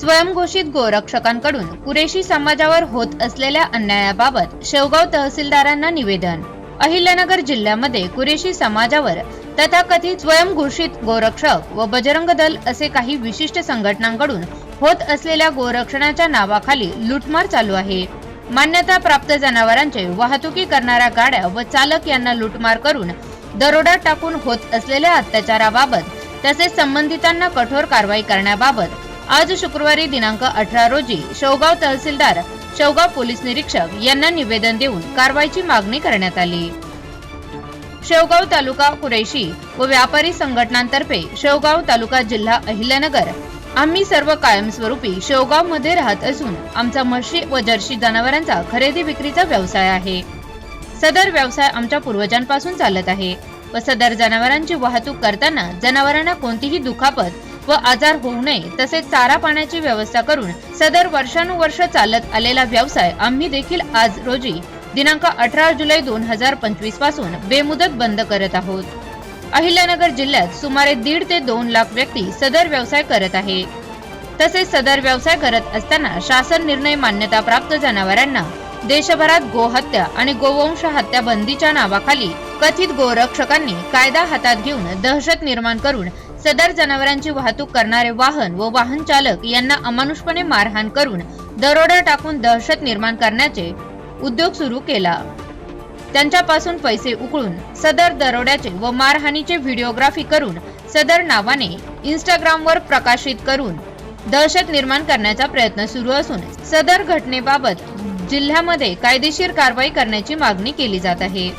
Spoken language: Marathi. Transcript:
स्वयंघोषित गोरक्षकांकडून कुरेशी समाजावर होत असलेल्या अन्यायाबाबत शेवगाव तहसीलदारांना निवेदन. अहिल्यानगर जिल्ह्यामध्ये कुरेशी समाजावर तथाकथित स्वयंघोषित गोरक्षक व बजरंग दल असे काही विशिष्ट संघटनांकडून होत असलेल्या गोरक्षणाच्या नावाखाली लुटमार चालू आहे. मान्यता प्राप्त जनावरांचे वाहतुकी करणाऱ्या गाड्या व चालक यांना लुटमार करून दरोडा टाकून होत असलेल्या अत्याचाराबाबत तसेच संबंधितांना कठोर कारवाई करण्याबाबत आज शुक्रवारी दिनांक अठरा रोजी शेवगाव तहसीलदार शेवगाव पोलीस निरीक्षक यांना निवेदन देऊन कारवाईची मागणी करण्यात आली. शेवगाव तालुका कुरेशी व व्यापारी संघटनांतर्फे शेवगाव तालुका जिल्हा अहिल्यानगर आम्ही सर्व कायमस्वरूपी शेवगावमध्ये राहत असून आमचा म्हशी व जर्सी जनावरांचा खरेदी विक्रीचा व्यवसाय आहे. सदर व्यवसाय आमच्या पूर्वजांपासून चालत आहे व सदर जनावरांची वाहतूक करताना जनावरांना कोणतीही दुखापत व आजार होऊ नये तसेच चारा पाण्याची व्यवस्था करून सदर वर्षानुवर्ष चालत आलेला व्यवसाय आम्ही देखील आज रोजी दिनांक अठरा जुलै दोन हजार पंचवीसपासून बेमुदत बंद करत आहोत. अहिल्यानगर जिल्ह्यात सुमारे दीड ते दोन लाख व्यक्ती सदर व्यवसाय करत आहे. तसेच सदर व्यवसाय करत असताना शासन निर्णय मान्यता प्राप्त जनावरांना देशभरात गोहत्या आणि गोवंश हत्या बंदीच्या नावाखाली कथित गोरक्षकांनी कायदा हातात घेऊन दहशत निर्माण करून सदर जनावरांची वाहतूक करणारे वाहन व वाहन चालक यांना अमानुषपणे मारहाण करून दरोडा टाकून दहशत निर्माण करण्याचे उद्योग सुरू केला. त्यांच्यापासून पैसे उकळून सदर दरोड्याचे व मारहाणीचे व्हिडिओग्राफी करून सदर नावाने इंस्टाग्रामवर प्रकाशित करून दहशत निर्माण करण्याचा प्रयत्न सुरू असून सदर घटनेबाबत जिल्ह्यामध्ये कायदेशीर कारवाई करण्याची मागणी केली जात आहे.